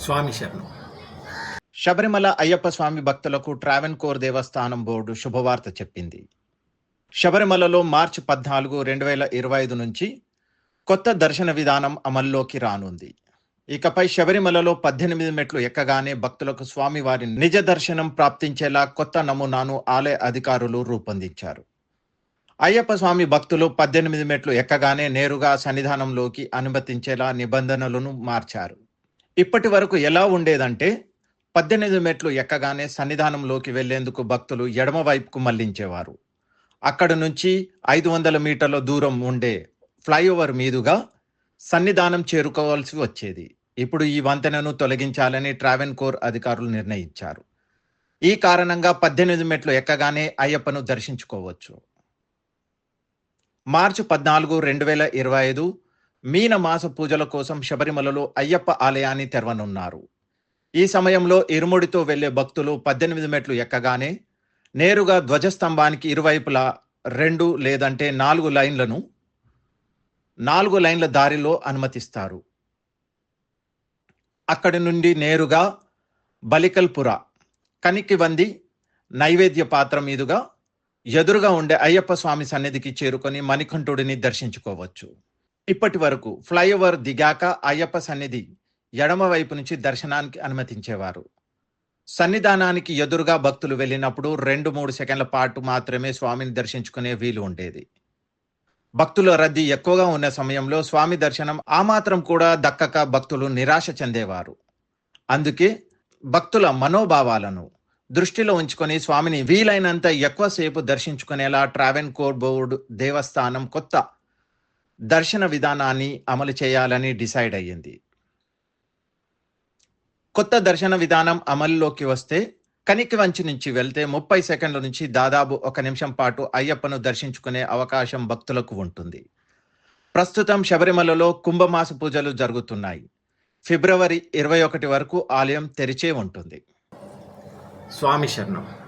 స్వామి శరణం. శబరిమల అయ్యప్ప స్వామి భక్తులకు ట్రావెన్ కోర్ దేవస్థానం బోర్డు శుభవార్త చెప్పింది. శబరిమలలో మార్చి పద్నాలుగు రెండు వేల ఇరవై ఐదు నుంచి కొత్త దర్శన విధానం అమల్లోకి రానుంది. ఇకపై శబరిమలలో పద్దెనిమిది మెట్లు ఎక్కగానే భక్తులకు స్వామివారి నిజ దర్శనం ప్రాప్తించేలా కొత్త నమూనాను ఆలయ అధికారులు రూపొందించారు. అయ్యప్ప స్వామి భక్తులు పద్దెనిమిది మెట్లు ఎక్కగానే నేరుగా సన్నిధానంలోకి అనుమతించేలా నిబంధనలను మార్చారు. ఇప్పటి వరకు ఎలా ఉండేదంటే పద్దెనిమిది మెట్లు ఎక్కగానే సన్నిధానంలోకి వెళ్ళేందుకు భక్తులు ఎడమ వైపుకు మళ్ళించేవారు. అక్కడ నుంచి ఐదు వందల మీటర్ల దూరం ఉండే ఫ్లైఓవర్ మీదుగా సన్నిధానం చేరుకోవాల్సి వచ్చేది. ఇప్పుడు ఈ వంతెనను తొలగించాలని ట్రావెన్ కోర్ అధికారులు నిర్ణయించారు. ఈ కారణంగా పద్దెనిమిది మెట్లు ఎక్కగానే అయ్యప్పను దర్శించుకోవచ్చు. మార్చి పద్నాలుగు రెండు వేల ఇరవై ఐదు మీన మాస పూజల కోసం శబరిమలలో అయ్యప్ప ఆలయాన్ని తెరవనున్నారు. ఈ సమయంలో ఇరుముడితో వెళ్ళే భక్తులు పద్దెనిమిది మెట్లు ఎక్కగానే నేరుగా ధ్వజస్తంభానికి ఇరువైపులా రెండు లేదంటే నాలుగు లైన్లను నాలుగు లైన్ల దారిలో అనుమతిస్తారు. అక్కడి నుండి నేరుగా బలికల్పుర కనికి వంది నైవేద్య పాత్ర మీదుగా ఎదురుగా ఉండే అయ్యప్ప స్వామి సన్నిధికి చేరుకొని మణికంఠుడిని దర్శించుకోవచ్చు. ఇప్పటి వరకు ఫ్లైఓవర్ దిగాక అయ్యప్ప సన్నిధి ఎడమ వైపు నుంచి దర్శనానికి అనుమతించేవారు. సన్నిధానానికి ఎదురుగా భక్తులు వెళ్ళినప్పుడు రెండు మూడు సెకండ్ల పాటు మాత్రమే స్వామిని దర్శించుకునే వీలు ఉండేది. భక్తుల రద్దీ ఎక్కువగా ఉన్న సమయంలో స్వామి దర్శనం ఆ మాత్రం కూడా దక్కక భక్తులు నిరాశ చెందేవారు. అందుకే భక్తుల మనోభావాలను దృష్టిలో ఉంచుకొని స్వామిని వీలైనంత ఎక్కువసేపు దర్శించుకునేలా ట్రావెన్ కోర్ బోర్డు దేవస్థానం కొత్త దర్శన విధానాన్ని అమలు చేయాలని డిసైడ్ అయ్యింది. కొత్త దర్శన విధానం అమలులోకి వస్తే కనికి వంచి నుంచి వెళ్తే ముప్పై సెకండ్ల నుంచి దాదాపు ఒక నిమిషం పాటు అయ్యప్పను దర్శించుకునే అవకాశం భక్తులకు ఉంటుంది. ప్రస్తుతం శబరిమలలో కుంభమాస పూజలు జరుగుతున్నాయి. ఫిబ్రవరి ఇరవై ఒకటి వరకు ఆలయం తెరిచే ఉంటుంది. స్వామి శరణం.